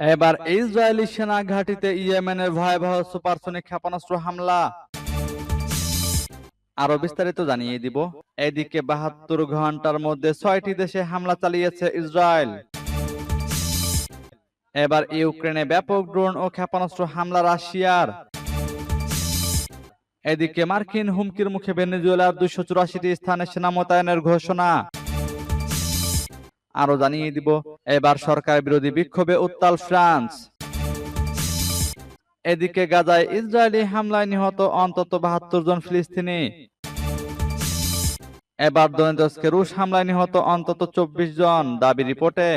এবার ইসরায়েলি সেনা ঘাঁটিতে ইয়েমেনের ভয়াবহ সুপারসনিক ক্ষেপণাস্ত্র হামলা। আরও বিস্তারিত জানিয়ে দিব। এদিকে বাহাত্তর ঘণ্টার মধ্যে ছয়টি দেশে হামলা চালিয়েছে ইসরায়েল। এবার ইউক্রেনে ব্যাপক ড্রোন ও ক্ষেপণাস্ত্র হামলা রাশিয়ার। এদিকে মার্কিন হুমকির মুখে ভেনেজুয়েলার দুইশো চুরাশিটি স্থানে সেনা মোতায়েনের ঘোষণা। আরও জানিয়ে দিব, এবার সরকার বিরোধী বিক্ষোভে উত্তাল ফ্রান্স। এদিকে গাজায় ইসরায়েলি হামলায় নিহত অন্তত বাহাত্তর জন ফিলিস্তিনি। এবার দনেদস্কে রুশ হামলায় নিহত অন্তত চব্বিশ জন, দাবি রিপোর্টে।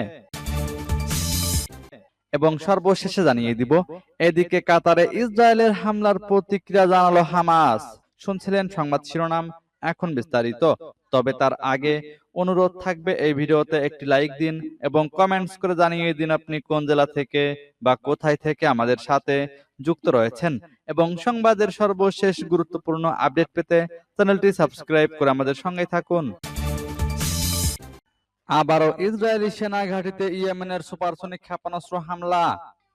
এবং সর্বশেষে জানিয়ে দিব, এদিকে কাতারে ইসরায়েলের হামলার প্রতিক্রিয়া জানালো হামাস। শুনছিলেন সংবাদ শিরোনাম, এখন বিস্তারিত। তবে তার আগে অনুরোধ থাকবে এই ভিডিওতে একটি লাইক দিন এবং কমেন্টস করে জানিয়ে দিন আপনি কোন জেলা থেকে বা কোথায় থেকে আমাদের সাথে যুক্ত রয়েছেন এবং সংবাদের সর্বশেষ গুরুত্বপূর্ণ আপডেট পেতে চ্যানেলটি সাবস্ক্রাইব করে আমাদের সঙ্গে থাকুন। আবারও ইসরায়েলি সেনা ঘাঁটিতে ইয়েমেনের সুপারসনিক ক্ষেপণাস্ত্র হামলা।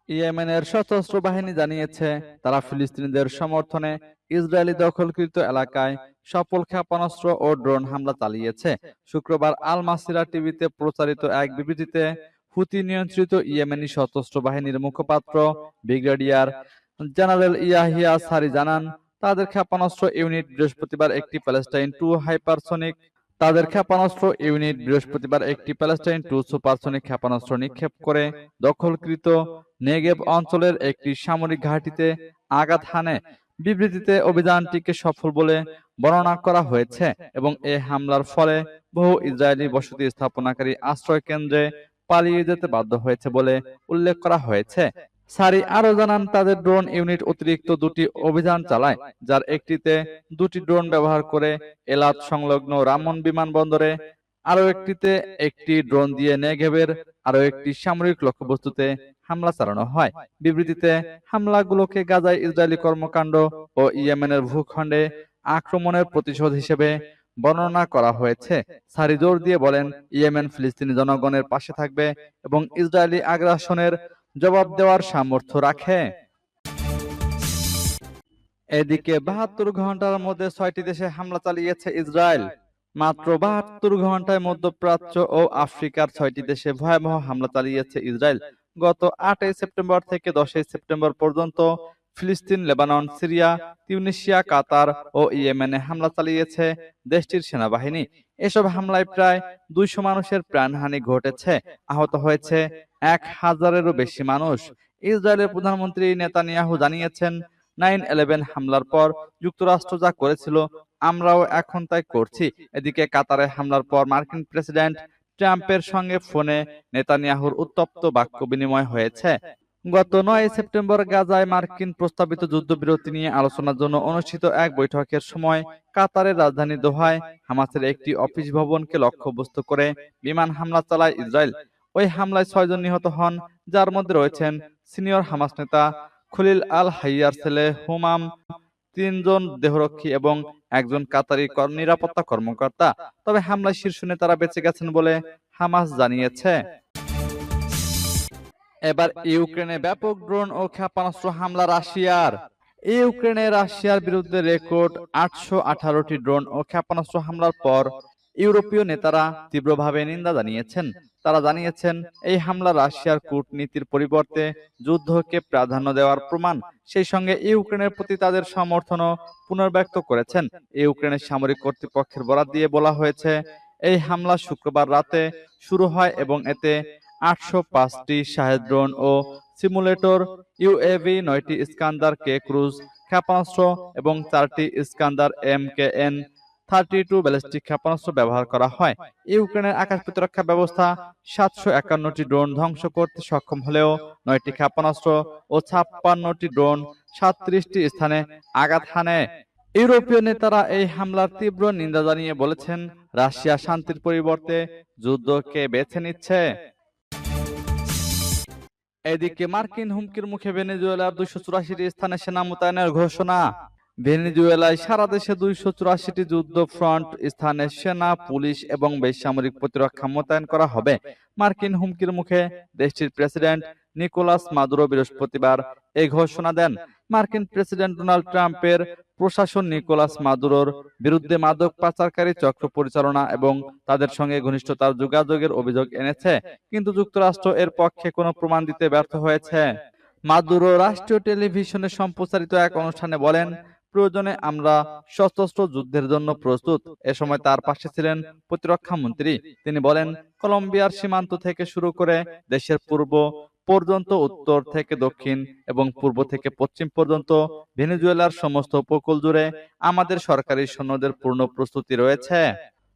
ইয়েমেনের সশস্ত্র বাহিনী জানিয়েছে, তারা ফিলিস্তিনিদের সমর্থনে ইসরায়েলি দখলকৃত এলাকায় সফল ক্ষেপণাস্ত্র ও ড্রোন হামলা চালিয়েছে। শুক্রবার আল মাসিরা টিভিতে প্রচারিত এক বিবৃতিতে হুতি নিয়ন্ত্রিত ইয়েমেনি সশস্ত্র বাহিনীর মুখপাত্র, ব্রিগেডিয়ার জেনারেল ইয়াহিয়া সারি জানান, তাদের ক্ষেপণাস্ত্র ইউনিট বৃহস্পতিবার একটি প্যালেস্টাইন টু হাইপারসনিক তাদের ক্ষেপণাস্ত্র ইউনিট বৃহস্পতিবার একটি প্যালেস্টাইন টু সুপারসনিক ক্ষেপণাস্ত্র নিক্ষেপ করে দখলকৃত নেগেব অঞ্চলের একটি সামরিক ঘাঁটিতে আঘাত হানে। বিবৃতিতে অভিযানটিকে সফল বলে বর্ণনা করা হয়েছে এবং এ হামলার ফলে বহু ইসরায়েলি বসতি স্থাপনাকারী আশ্রয় কেন্দ্রে পালিয়ে যেতে বাধ্য হয়েছে বলে উল্লেখ করা হয়েছে। সারি আরও জানান, তাদের ড্রোন ইউনিট অতিরিক্ত দুটি অভিযান চালায়, যার একটিতে দুটি ড্রোন ব্যবহার করে এলাত সংলগ্ন রামন বিমানবন্দরে আরও একটিতে একটি ড্রোন দিয়ে নেগেবের আরও একটি সামরিক লক্ষ্যবস্তুতে হামলা চালানো হয়। বিবৃতিতে, হামলাগুলোকে গাজায় ইসরায়েলি কর্মকাণ্ড ও ইয়েমেনের ভূখণ্ডে আক্রমণের প্রতিশোধ হিসেবে বর্ণনা করা হয়েছে। সারি জোর দিয়ে বলেন ইয়েমেন ফিলিস্তিনি জনগণের পাশে থাকবে এবং ইসরায়েলি আগ্রাসনের জবাব দেওয়ার সামর্থ্য রাখে। এদিকে বাহাত্তর ঘণ্টার মধ্যে ছয়টি দেশে হামলা চালিয়েছে ইসরায়েল। মাত্র বাহাত্তর ঘন্টায় মধ্যপ্রাচ্য ও আফ্রিকার ছয়টি দেশে ভয়াবহ হামলা চালিয়েছে ইসরায়েল। গত আটই সেপ্টেম্বর থেকে দশই সেপ্টেম্বর পর্যন্ত ফিলিস্তিন, লেবানন, সিরিয়া তিউনিশিয়া কাতার ও ইয়েমেনে হামলা চালিয়েছে দেশটির সেনাবাহিনী। এসব হামলায় প্রায় দুইশো মানুষের প্রাণহানি ঘটেছে। আহত হয়েছে এক হাজারেরও বেশি মানুষ। ইসরায়েলের প্রধানমন্ত্রী নেতানিয়াহু জানিয়েছেন, নাইন ইলেভেন হামলার পর যুক্তরাষ্ট্র যা করেছিল, আমরাও এখন তাই করছি। এদিকে কাতারে হামলার পর মার্কিন প্রেসিডেন্ট ট্রাম্পের সঙ্গে ফোনে নেতানিয়াহুর উত্তপ্ত বাক্য বিনিময় হয়েছে। গত নয় সেপ্টেম্বর গাজায় মার্কিন প্রস্তাবিত যুদ্ধবিরতি নিয়ে আলোচনার জন্য অনুষ্ঠিত এক বৈঠকের সময় কাতারের রাজধানী দোহায় হামাসের একটি অফিস ভবনকে লক্ষ্যবস্তু করে বিমান হামলা চালায় ইসরায়েল। ওই হামলায় ছয়জন নিহত হন, যার মধ্যে রয়েছেন সিনিয়র হামাস নেতা খলিল আল হাইয়ার ছেলে হুমাম, তিনজন দেহরক্ষী এবং একজন কাতারি নিরাপত্তা কর্মকর্তা। তবে হামলায় শীর্ষ নেতারা বেঁচে গেছেন বলে হামাস জানিয়েছে। এবার ইউক্রেনে ব্যাপক ড্রোন ও ক্ষেপণাস্ত্র হামলা রাশিয়ার। ইউক্রেনে রাশিয়ার বিরুদ্ধে রেকর্ড আটশো আঠারোটি ড্রোন ও ক্ষেপণাস্ত্র হামলার পর ইউরোপীয় নেতারা তীব্রভাবে নিন্দা জানিয়েছেন। তারা জানিয়েছেন, এই হামলা রাশিয়ার কূটনীতির পরিবর্তে যুদ্ধকে প্রাধান্য দেওয়ার প্রমাণ। সেই সঙ্গে ইউক্রেনের প্রতি তাদের সমর্থনও পুনর্ব্যক্ত করেছেন। ইউক্রেনের সামরিক কর্তৃপক্ষের বরাত দিয়ে বলা হয়েছে, এই হামলা শুক্রবার রাতে শুরু হয় এবং এতে আটশো পাঁচটি শাহেদ ড্রোন ও সিমুলেটর ইউএভি নয়টি ইস্কান্দার কে ক্রুজ, ক্ষেপণাস্ত্র এবং চারটি Iskander M K N thirty two ballistic ক্ষেপণাস্ত্র ব্যবহার করা হয়। ইউক্রেনের আকাশ প্রতিরক্ষা ব্যবস্থা সাতশো একান্নটি ড্রোন ধ্বংস করতে সক্ষম হলেও নয়টি ক্ষেপণাস্ত্র ও ছাপ্পান্নটি ড্রোন সাতত্রিশটি স্থানে আঘাত হানে। ইউরোপীয় নেতারা এই হামলার তীব্র নিন্দা জানিয়ে বলেছেন, রাশিয়া শান্তির পরিবর্তে যুদ্ধকে বেছে নিচ্ছে। এদিকে মার্কিন হুমকির মুখে ভেনেজুয়েলার দুইশো চুরাশিটি স্থানে সেনা মোতায়েনের ঘোষণা। ভেনেজুয়েলায় সারা দেশে দুইশো চুরাশিটি যুদ্ধ ফ্রন্ট স্থানে সেনা পুলিশ এবং বেসামরিক প্রতিরক্ষা মোতায়েন করা হবে। মার্কিন হুমকির মুখে দেশটির প্রেসিডেন্ট নিকোলাস মাদুরো বৃহস্পতিবার এই ঘোষণা দেন। মার্কিন প্রেসিডেন্ট ডোনাল্ড ট্রাম্পের প্রশাসন নিকোলাস মাদুরোর বিরুদ্ধে মাদক পাচারকারী চক্র পরিচালনা এবং তাদের সঙ্গে ঘনিষ্ঠতার যোগাযোগের অভিযোগ এনেছে, কিন্তু যুক্তরাষ্ট্র এর পক্ষে কোনো প্রমাণ দিতে ব্যর্থ হয়েছে। মাদুরো রাষ্ট্রীয় টেলিভিশনে সম্প্রচারিত এক অনুষ্ঠানে বলেন, প্রয়োজনে আমরা সশস্ত্র যুদ্ধের জন্য প্রস্তুত। এ সময় তার পাশে ছিলেন প্রতিরক্ষা মন্ত্রী। তিনি বলেন, কলম্বিয়ার সীমান্ত থেকে শুরু করে দেশের পূর্ব পর্যন্ত উত্তর থেকে দক্ষিণ এবং পূর্ব থেকে পশ্চিম পর্যন্ত ভেনেজুয়েলার সমস্ত উপকূল জুড়ে আমাদের সরকারি সৈন্যদের পূর্ণ প্রস্তুতি রয়েছে।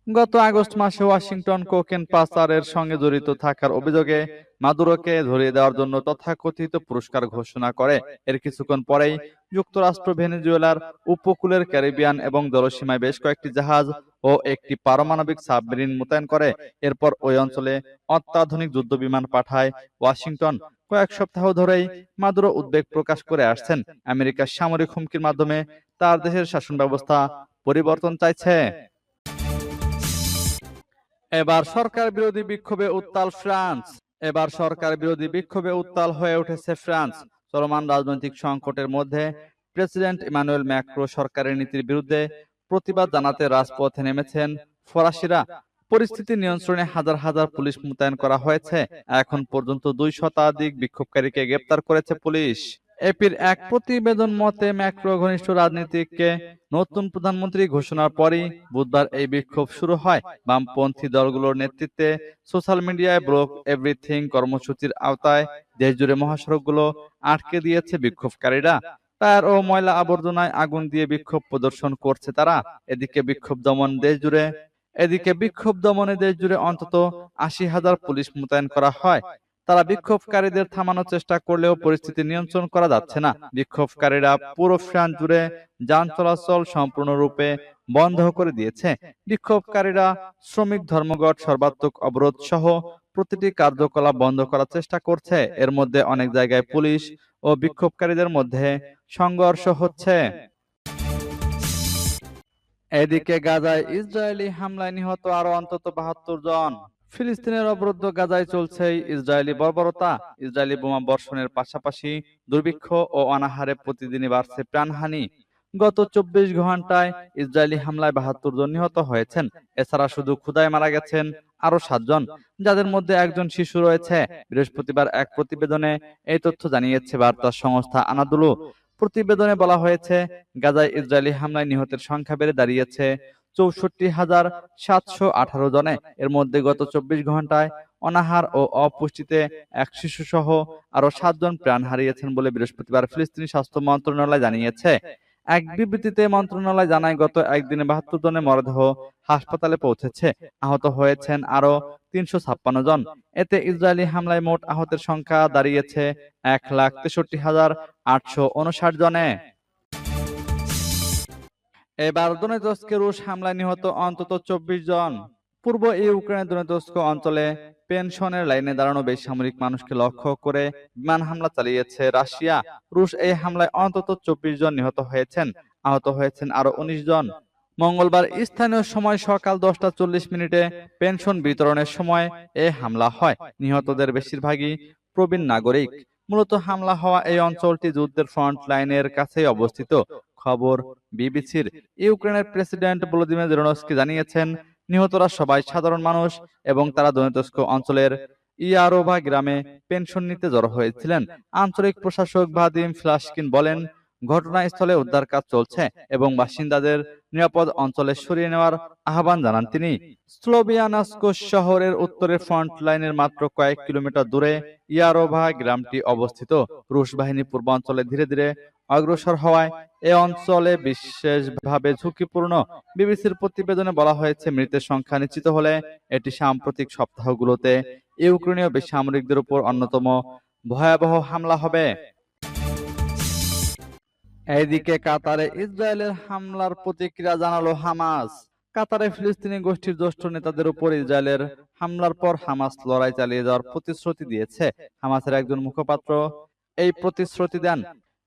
গত আগস্ট মাসে ওয়াশিংটন কোকেন পাচারের সঙ্গে জড়িত থাকার অভিযোগে মাদুরোকে ধরিয়ে দেওয়ার জন্য তথাকথিত পুরস্কার ঘোষণা করে। এর কিছুক্ষণ পরেই যুক্তরাষ্ট্র ভেনেজুয়েলার উপকূলের ক্যারিবিয়ান এবং জলসীমায় বেশ কয়েকটি জাহাজ ও একটি পারমাণবিক সাবমেরিন মোতায়েন করে। এরপর ওই অঞ্চলে অত্যাধুনিক যুদ্ধ বিমান পাঠায় ওয়াশিংটন। কয়েক সপ্তাহ ধরেই মাদুরো উদ্বেগ প্রকাশ করে আসছেন। আমেরিকার সামরিক হুমকির মাধ্যমে তার দেশের শাসন ব্যবস্থা পরিবর্তন চাইছে। এবার সরকার বিরোধী বিক্ষোভে উত্তাল ফ্রান্স। এবার সরকার বিরোধী বিক্ষোভে উত্তাল হয়ে উঠেছে ফ্রান্স। চলমান রাজনৈতিক সংকটের মধ্যে প্রেসিডেন্ট ইমানুয়েল ম্যাক্রো সরকারের নীতির বিরুদ্ধে প্রতিবাদ জানাতে রাজপথে নেমেছেন ফরাসিরা। পরিস্থিতি নিয়ন্ত্রণে হাজার হাজার পুলিশ মোতায়েন করা হয়েছে। এখন পর্যন্ত দুই শতাধিক বিক্ষোভকারীকে গ্রেপ্তার করেছে পুলিশ। এপির এক প্রতিবেদন মতে ম্যাক্রো ঘনিষ্ঠ রাজনীতিককে নতুন প্রধানমন্ত্রী ঘোষণার পরই বুধবার এই বিক্ষোভ শুরু হয়। বামপন্থী দলগুলোর নেতৃত্বে সোশ্যাল মিডিয়ায় ব্লক এভরিথিং কর্মসূচির আওতায় দেশজুড়ে মহাসড়কগুলো আটকে দিয়েছে বিক্ষোভকারীরা। টায়ার ও ময়লা আবর্জনায় আগুন দিয়ে বিক্ষোভ প্রদর্শন করছে তারা। এদিকে বিক্ষোভ দমন দেশ জুড়ে এদিকে বিক্ষোভ দমনে দেশ জুড়ে অন্তত আশি হাজার পুলিশ মোতায়েন করা হয়। তারা বিক্ষোভকারীদের থামানোর চেষ্টা করলেও পরিস্থিতি নিয়ন্ত্রণ করা যাচ্ছে না। বিক্ষোভকারীরা পুরো ফ্রান্স জুড়ে যান চলাচল সম্পূর্ণরূপে বন্ধ করে দিয়েছে। বিক্ষোভকারীরা শ্রমিক ধর্মঘট সর্বাত্মক অবরোধ সহ প্রতিটি কার্যকলাপ বন্ধ করার চেষ্টা করছে। এর মধ্যে অনেক জায়গায় পুলিশ ও বিক্ষোভকারীদের মধ্যে সংঘর্ষ হচ্ছে। এদিকে গাজায় ইসরায়েলি হামলায় নিহত আরও অন্তত বাহাত্তর জন। ফিলিস্তিনের অবরুদ্ধ গাজায় চলছে ইসরায়েলি বর্বরতা। ইসরায়েলি বোমা বর্ষণের পাশাপাশি দুর্ভিক্ষ ও অনাহারে প্রতিদিনই বাড়ছে প্রাণহানি। গত চব্বিশ ঘন্টায় ইসরায়েলি হামলায় বাহাত্তর জন নিহত হয়েছেন। এছাড়া শুধু ক্ষুদায় মারা গেছেন আরও সাতজন যাদের মধ্যে একজন শিশু রয়েছে। বৃহস্পতিবার এক প্রতিবেদনে এই তথ্য জানিয়েছে বার্তা সংস্থা আনাদুলু। প্রতিবেদনে বলা হয়েছে, গাজায় ইসরায়েলি হামলায় নিহতের সংখ্যা বেড়ে দাঁড়িয়েছে চৌষট্টি হাজার সাতশো আঠারো জনে। এর মধ্যে গত চব্বিশ ঘন্টায় অনাহার ও অপুষ্টিতে এক শিশু সহ আরও সাতজন প্রাণ হারিয়েছেন বলে বৃহস্পতিবার ফিলিস্তিনি স্বাস্থ্য মন্ত্রণালয় জানিয়েছে। এক বিবৃতিতে মন্ত্রণালয় জানায়, গত একদিনে বাহাত্তর জনের মরদেহ হাসপাতালে পৌঁছেছে। আহত হয়েছেন আরও তিনশো ছাপ্পান্ন জন। এতে ইসরায়েলি হামলায় মোট আহতের সংখ্যা দাঁড়িয়েছে এক লাখ তেষট্টি হাজার আটশো উনষাট জনে। এবার দনেতস্কে রুশ হামলায় নিহত অন্তত চব্বিশ জন। পূর্ব ইউক্রেনের দনেতস্ক অঞ্চলে পেনশনের লাইনে দাঁড়ানো বেসামরিক মানুষকে লক্ষ্য করে বিমান হামলা চালিয়েছে রাশিয়া। রুশ এই হামলায় অন্তত চব্বিশ জন নিহত হয়েছেন, আহত হয়েছেন আরও উনিশ জন। মঙ্গলবার স্থানীয় সময় সকাল দশটা চল্লিশ মিনিটে পেনশন বিতরণের সময় এ হামলা হয়। নিহতদের বেশিরভাগই প্রবীণ নাগরিক। মূলত হামলা হওয়া এই অঞ্চলটি যুদ্ধের ফ্রন্ট লাইনের কাছেই অবস্থিত। খবর বিবিসির ইউক্রেনের প্রেসিডেন্ট ভলোদিমির জেলেনস্কি জানিয়েছেন, নিহতরা সবাই সাধারণ মানুষ এবং তারা দনেতস্ক অঞ্চলের ইয়ারোভা গ্রামে পেনশন নিতে জড়ো হয়েছিলেন। আঞ্চলিক প্রশাসক ভাদিম ফ্লাশকিন বলেন, ঘটনাস্থলে উদ্ধার কাজ চলছে এবং বাসিন্দাদের নিরাপদ অঞ্চলে সরিয়ে নেওয়ার আহ্বান জানান তিনি। স্লোভিয়ানাস্কো শহরের উত্তরে ফ্রন্ট লাইনের মাত্র কয়েক কিলোমিটার দূরে ইয়ারোভা গ্রামটি অবস্থিত। রুশ বাহিনী পূর্বাঞ্চলে ধীরে ধীরে অগ্রসর হওয়ায় এ অঞ্চলে বিশেষভাবে ঝুঁকিপূর্ণ বিবিসির প্রতিবেদনে বলা হয়েছে, মৃতের সংখ্যা নিশ্চিত হলে এটি সাম্প্রতিক সপ্তাহগুলোতে ইউক্রেনীয় বেসামরিকদের উপর অন্যতম ভয়াবহ হামলা হবে। এইদিকে কাতারে ইসরায়েলের হামলার প্রতিক্রিয়া জানালো হামাস। কাতারে ফিলিস্তিনি গোষ্ঠীর জ্যেষ্ঠ নেতাদের উপর ইসরায়েলের হামলার পর হামাস লড়াই চালিয়ে যাওয়ার প্রতিশ্রুতি দিয়েছে। হামাসের একজন মুখপাত্র এই প্রতিশ্রুতি দেন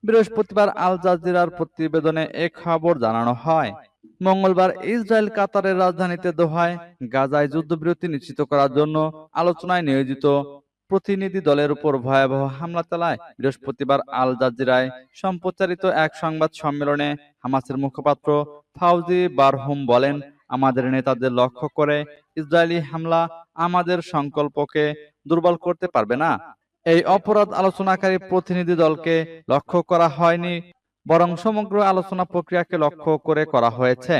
বৃহস্পতিবার আল জাজিরার প্রতিবেদনে এ খবর জানানো হয়। মঙ্গলবার ইসরায়েল কাতারের রাজধানীতে দোহায় গাজায় যুদ্ধবিরতি নিশ্চিত করার জন্য আলোচনায় নিয়োজিত প্রতিনিধি দলের উপর ভয়াবহ হামলা চালায়। বৃহস্পতিবার আল জাজিরায় সম্প্রচারিত এক সংবাদ সম্মেলনে হামাসের মুখপাত্র ফাউজি বারহুম বলেন, আমাদের নেতাদের লক্ষ্য করে ইসরায়েলি হামলা আমাদের সংকল্পকে দুর্বল করতে পারবে না। এই অপরাধ আলোচনাকারী প্রতিনিধি দলকে লক্ষ্য করা হয়নি, বরং সমগ্র আলোচনা প্রক্রিয়াকে লক্ষ্য করে করা হয়েছে।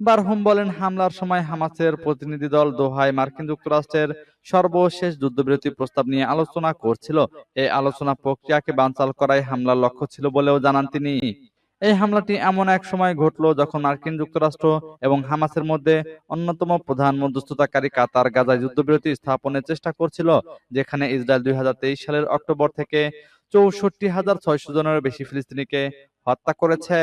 বারহুম বলেন, হামলার সময় হামাসের প্রতিনিধি দল দোহায় মার্কিন যুক্তরাষ্ট্রের সর্বশেষ যুদ্ধবিরতি প্রস্তাব নিয়ে আলোচনা করছিল। এই আলোচনা প্রক্রিয়াকে বানচাল করাই হামলার লক্ষ্য ছিল বলেও জানান তিনি। এই হামলাটি এমন এক সময় ঘটল যখন মার্কিন যুক্তরাষ্ট্র এবং হামাসের মধ্যে অন্যতম প্রধান মধ্যস্থতাকারী কাতার গাজায় যুদ্ধবিরতি স্থাপনের চেষ্টা করছিল, যেখানে ইসরায়েল দুই হাজার তেইশ সালের অক্টোবর থেকে চৌষট্টি হাজার ছয়শো জনের বেশি ফিলিস্তিনিকে হত্যা করেছে।